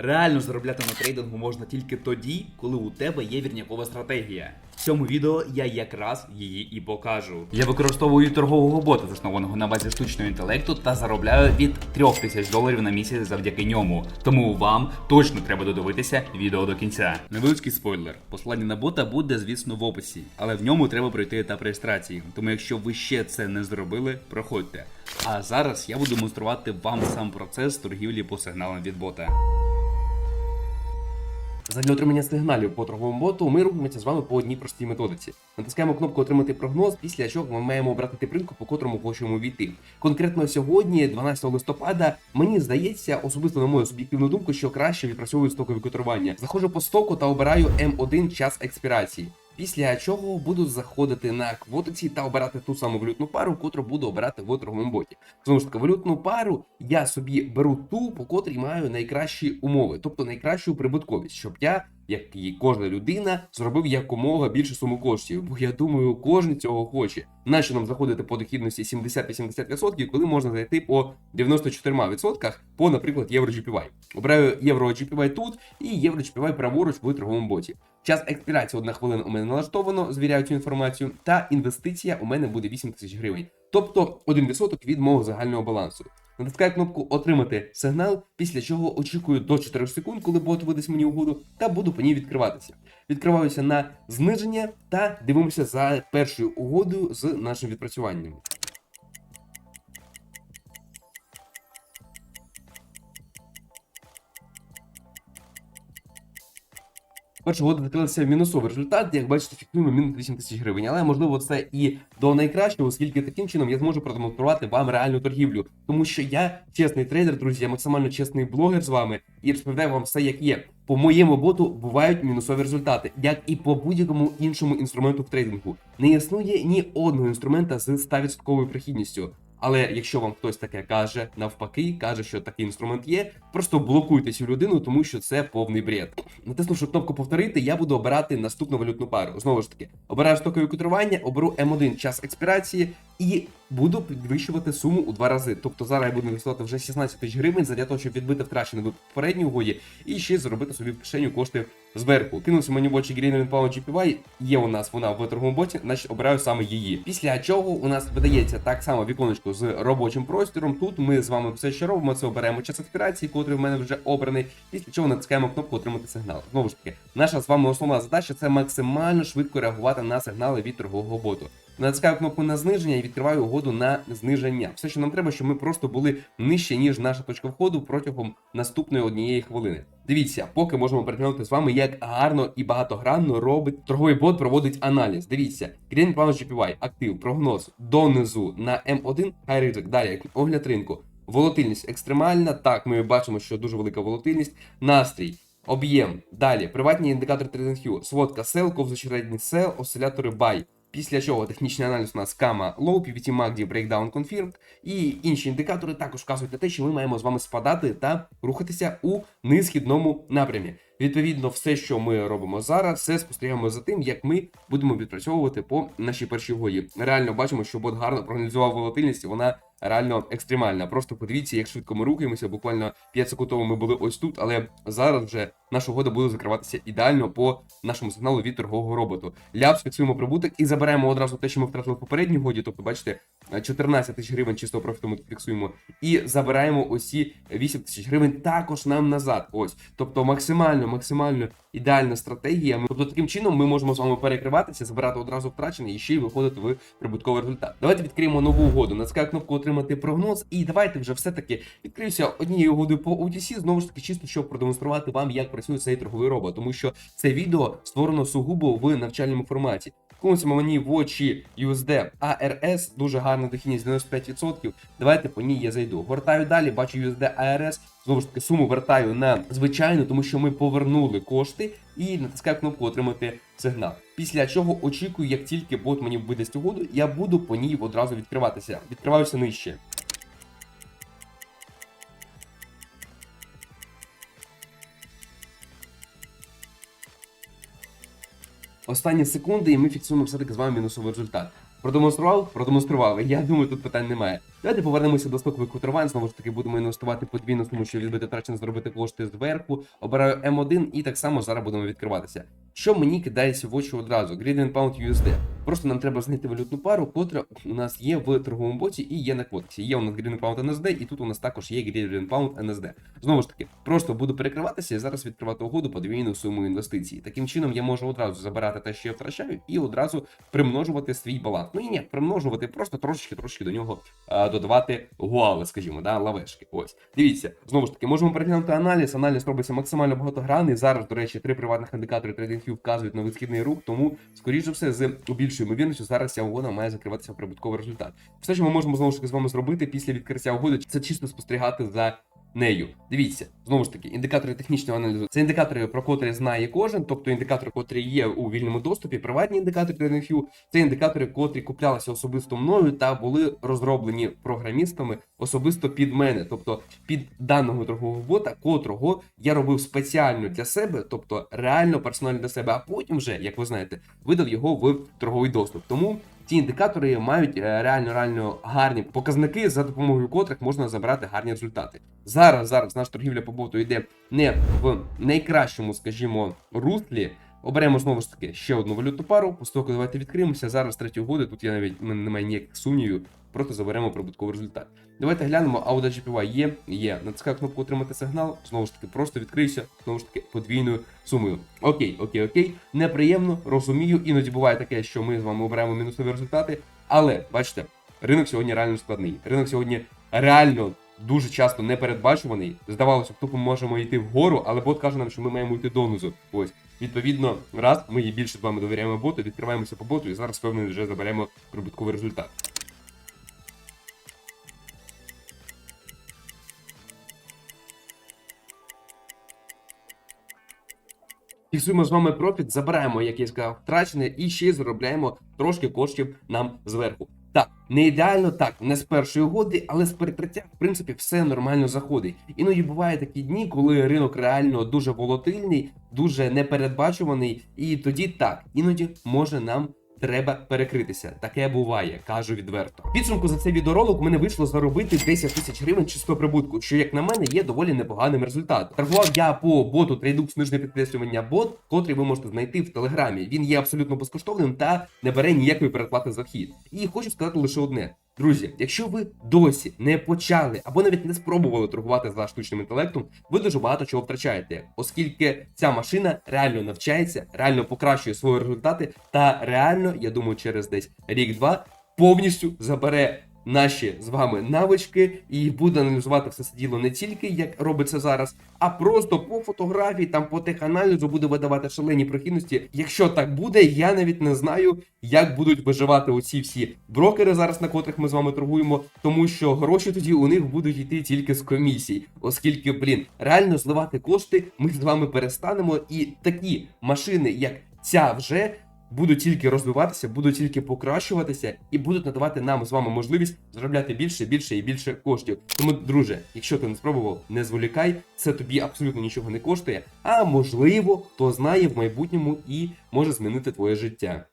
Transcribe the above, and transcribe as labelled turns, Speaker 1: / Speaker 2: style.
Speaker 1: Реально заробляти на трейдингу можна тільки тоді, коли у тебе є вірнякова стратегія. В цьому відео я якраз її і покажу. Я використовую торгового бота, заснованого на базі штучного інтелекту, та заробляю від 3000 доларів на місяць завдяки ньому. Тому вам точно треба додивитися відео до кінця. Невеличкий спойлер. Посилання на бота буде, звісно, в описі, але в ньому треба пройти етап реєстрації. Тому якщо ви ще це не зробили, проходьте. А зараз я буду демонструвати вам сам процес торгівлі по сигналам від бота.
Speaker 2: Задля отримання сигналів по торговому боту ми рухаємося з вами по одній простій методиці. Натискаємо кнопку Отримати прогноз, після чого ми маємо обрати тип ринку, по котрому хочемо війти. Конкретно сьогодні, 12 листопада, мені здається, особисто на мою суб'єктивну думку, що краще відпрацьовують стокові котрування. Заходжу по стоку та обираю М1 час експірації. Після чого буду заходити на квотиці та обирати ту саму валютну пару, котру буду обирати в торговому боті. Знову ж таки, валютну пару я собі беру ту, по котрій маю найкращі умови, тобто найкращу прибутковість, щоб я, як і кожна людина, зробив якомога більше суму коштів. Бо я думаю, кожен цього хоче. Нащо нам заходити по дохідності 70-80%, коли можна зайти по 94% по, наприклад, євро GPY. Обираю євро GPY тут і євро GPY праворуч в торговому боті. Час експірації одна хвилина у мене налаштовано, звіряю цю інформацію, та інвестиція у мене буде 8 тисяч гривень. Тобто 1% від мого загального балансу. Натискаю кнопку Отримати сигнал, після чого очікую до 4 секунд, коли бот видасть мені угоду, та буду по ній відкриватися. Відкриваюся на зниження та дивимося за першою угодою з нашим відпрацюванням. Перша угода відкрилася мінусовий результат, як бачите, фіксуємо мінус 8 тисяч гривень. Але можливо це і до найкращого, оскільки таким чином я зможу продемонструвати вам реальну торгівлю. Тому що я чесний трейдер, друзі, я максимально чесний блогер з вами і розповідаю вам все, як є. По моєму боту бувають мінусові результати, як і по будь-якому іншому інструменту в трейдингу. Не існує ні одного інструмента з 100% прихідністю. Але якщо вам хтось таке каже, навпаки, каже, що такий інструмент є, просто блокуйте цю людину, тому що це повний бред. Натиснувши кнопку повторити, я буду обирати наступну валютну пару. Знову ж таки, обираю стокові котрування, оберу М1 час експірації і буду підвищувати суму у два рази. Тобто зараз я буду інвестувати вже 16 тисяч гривень для того, щоб відбити втрачене в попередній угоді і ще заробити собі в кишеню кошти зверху. Кинувся мені в очі Green Power GPY, є у нас вона в торговому боті, значить обираю саме її. Після чого у нас видається так само віконечко з робочим простором. Тут ми з вами все, що робимо, це оберемо час експірації, котрий в мене вже обраний. Після чого натискаємо кнопку отримати сигнал. Знову ж таки, наша з вами основна задача це максимально швидко реагувати на сигнали від торгового боту. Натискаю кнопку на зниження і відкриваю угоду на зниження. Все, що нам треба, щоб ми просто були нижче, ніж наша точка входу протягом наступної однієї хвилини. Дивіться, поки можемо переглянути з вами, як гарно і багатогранно робить торговий бот проводить аналіз. Дивіться, Green Power GPY, актив, прогноз донизу на М1, хай ризик. Далі огляд ринку. Волатильність екстремальна. Так, ми бачимо, що дуже велика волатильність. Настрій. Об'єм. Далі. Приватні індикатори TradingView. Сводка сел, ковзочередний сел, осцилятори buy. Після чого технічний аналіз у нас кама low, PVT MACD, breakdown confirmed і інші індикатори також вказують на те, що ми маємо з вами спадати та рухатися у несхідному напрямі. Відповідно, все, що ми робимо зараз, все спостерігаємо за тим, як ми будемо відпрацьовувати по нашій першій угоді. Реально бачимо, що бот гарно проаналізував волатильність, вона реально екстремальна. Просто подивіться, як швидко ми рухаємося. Буквально 5 секунд тому ми були ось тут, але зараз вже наша угода буде закриватися ідеально по нашому сигналу від торгового роботу. Ляпс фіксуємо прибуток і заберемо одразу те, що ми втратили в попередній годі. Тобто, бачите, 14 тисяч гривень чистого профіту ми тут фіксуємо. І забираємо усі 8 тисяч гривень також нам назад. Ось. Тобто максимально, максимально ідеальна стратегія. Тобто таким чином ми можемо з вами перекриватися, забирати одразу втрачене і ще й виходити в прибутковий результат. Давайте відкриємо нову угоду. Натискаю кнопку отримати прогноз. І давайте вже все-таки відкриюся однією угодою по OTC, знову ж таки, чисто щоб продемонструвати вам, як працює цей торговий робот, тому що це відео створено сугубо в навчальному форматі. Кумуємо мені в очі USD ARS, дуже гарна дохідність 95%. Давайте по ній я зайду. Гортаю далі, бачу USD ARS. Знову ж таки, суму вертаю на звичайну, тому що ми повернули кошти і натискаю кнопку отримати сигнал. Після чого очікую, як тільки бот мені видасть угоду, я буду по ній одразу відкриватися. Відкриваюся нижче. Останні секунди, і ми фіксуємо все-таки з вами мінусовий результат. Продемонстрував, продемонстрував. Я думаю, тут питань немає. Давайте повернемося до стокових котривань. Знову ж таки, будемо інвестувати подвійно, тому що відбити втрачено зробити кошти зверху. Обираю М1 і так само зараз будемо відкриватися. Що мені кидається в очі одразу? Gradient Pound USD. Просто нам треба знайти валютну пару, котра у нас є в торговому боті і є на квотексі. Є у нас Gradient Pound NSD, і тут у нас також є Gradient Pound NSD. Знову ж таки, просто буду перекриватися і зараз відкривати угоду подвійну суму інвестицій. Таким чином я можу одразу забирати те, що я втрачаю, і одразу примножувати свій баланс. Ну і ні, примножувати, просто трошечки трошечки до нього а, додавати гуали, скажімо, да, лавешки. Ось. Дивіться, знову ж таки, можемо переглянути аналіз. Аналіз робиться максимально багатогранний. Зараз, до речі, три приватних індикатори TradingView вказують на висхідний рух, тому, скоріш за все, з більшою ймовірністю зараз ця угода має закриватися прибутковий результат. Все, що ми можемо знову ж таки з вами зробити після відкриття угоди, це чисто спостерігати за нею. Дивіться, знову ж таки, індикатори технічного аналізу. Це індикатори, про котрі знає кожен, тобто індикатори, котрі є у вільному доступі, приватні індикатори TradingView, це індикатори, котрі куплялися особисто мною та були розроблені програмістами особисто під мене, тобто під даного торгового бота, котрого я робив спеціально для себе, тобто реально персонально для себе, а потім вже, як ви знаєте, видав його в торговий доступ. Тому ці індикатори мають е, реально реально гарні показники, за допомогою котрих можна забрати гарні результати. Зараз зараз наша торгівля по боту йде не в найкращому, скажімо, руслі. Оберемо знову ж таки ще одну валютну пару. Постоку давайте відкриємося. Зараз третю угоди. Тут я навіть немає ніяких сумнівів. Просто заберемо прибутковий результат. Давайте глянемо, Aуда GPY є, є. Натискаю кнопку отримати сигнал. Знову ж таки, просто відкрився, знову ж таки, подвійною сумою. Окей, окей, окей. Неприємно, розумію. Іноді буває таке, що ми з вами обираємо мінусові результати. Але бачите, ринок сьогодні реально складний. Ринок сьогодні реально дуже часто непередбачуваний. Здавалося, б, тупо можемо йти вгору, але бот каже нам, що ми маємо йти донизу. Ось. Відповідно, раз ми їй більше з вами довіряємо боту, відкриваємося по боту і зараз впевнений вже заберемо прибутковий результат. Фіксуємо з вами профіт, забираємо, як я сказав, втрачене, і ще й заробляємо трошки коштів нам зверху. Так, не ідеально, так, не з першої угоди, але з перекриття, в принципі, все нормально заходить. Іноді бувають такі дні, коли ринок реально дуже волатильний, дуже непередбачуваний, і тоді так, іноді може нам. Треба перекритися. Таке буває, кажу відверто. Підсумку за цей відеоролик мене вийшло заробити 10 тисяч гривень чистого прибутку, що як на мене є доволі непоганим результатом. Торгував я по боту трейдукс нижнє підкреслювання бот, котрий ви можете знайти в телеграмі. Він є абсолютно безкоштовним та не бере ніякої переплати за вхід. І хочу сказати лише одне. Друзі, якщо ви досі не почали або навіть не спробували торгувати за штучним інтелектом, ви дуже багато чого втрачаєте, оскільки ця машина реально навчається, реально покращує свої результати, та реально, я думаю, через десь рік-два повністю забере наші з вами навички і буде аналізувати все це діло не тільки як робиться зараз, а просто по фотографії, там по теханалізу буде видавати шалені прохідності. Якщо так буде, я навіть не знаю, як будуть виживати оці всі брокери зараз, на котрих ми з вами торгуємо, тому що гроші тоді у них будуть йти тільки з комісій, оскільки, блін, реально зливати кошти ми з вами перестанемо, і такі машини, як ця вже будуть тільки розвиватися, будуть тільки покращуватися і будуть надавати нам з вами можливість заробляти більше, більше і більше коштів. Тому, друже, якщо ти не спробував, не зволікай, це тобі абсолютно нічого не коштує. А можливо, хто знає в майбутньому і може змінити твоє життя.